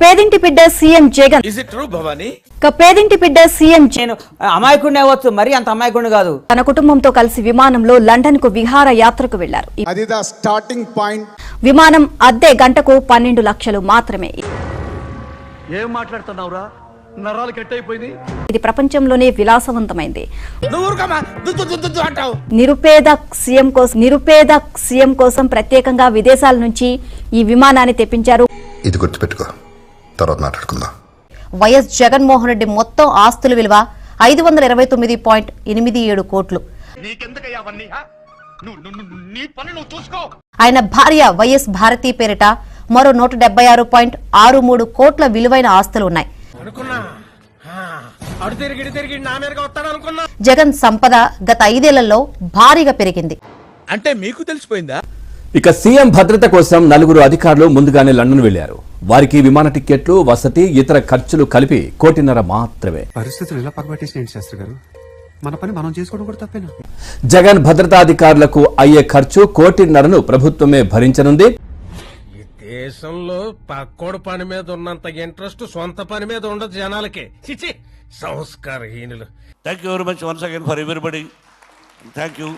పేదింటి బిడ్డ CM Jagan. Is it true Bhavani? పేదింటి బిడ్డ సీఎం నేను అమాయకుడిని అవ్వచ్చు మరి అంత అమాయకుడిని కాదు. తన కుటుంబంతో కలిసి విమానంలో లండన్కు విహార యాత్రకు వెళ్ళారు అది ద స్టార్టింగ్ పాయింట్. విమానం అద్దె గంటకు పన్నెండు లక్షలు మాత్రమే. ఏం మాట్లాడుతున్నావురా? నరాలు కట్ అయిపోయింది ఇది ప్రపంచంలోనే విలాసవంతమైంది. నిరుపేద సీఎం కోసం నిరుపేద సీఎం కోసం ప్రత్యేకంగా విదేశాల నుంచి ఈ విమానాన్ని తెప్పించారు. ఇది గుర్తుపెట్టుకో. తర్వాత మాట్లాడుకుందాం. వైఎస్ జగన్మోహన్ రెడ్డి మొత్తం ఆస్తుల విలువ ఐదు వందల ఇరవై తొమ్మిది పాయింట్ ఎనిమిది ఏడు కోట్లు. ఆయన భార్య వైఎస్ భారతి పేరిట మరో నూట డెబ్బై ఆరు పాయింట్ ఆరు మూడు కోట్ల విలువైన ఆస్తులు ఉన్నాయి. జగన్ సంపద గత ఐదేళ్ళలో భారీగా పెరిగింది. అంటే మీకు తెలిసిపోయిందా? ఇక సీఎం భద్రత కోసం నలుగురు అధికారులు ముందుగానే లండన్ వెళ్ళారు వారికి విమాన టిక్కెట్లు వసతి ఇతర ఖర్చులు కలిపి కోటిన్నర మాత్రమే. పరిస్థితులు ఇలా పగబట్టేసిన శాస్త్రి గారు? మన పని మనం చేసుకోవడం కూడా తప్పేనా? జగన్ భద్రతాధికారులకు అయ్యే ఖర్చు కోటిన్నరను ప్రభుత్వమే భరించనుంది. దేశంలో పక్కోడు పని మీద ఉన్నంత ఇంట్రెస్ట్ సొంత పని మీద ఉండదు జనాలకి. చిచి సంస్కారహీనులు. Thank you very much once again for everybody. Thank you.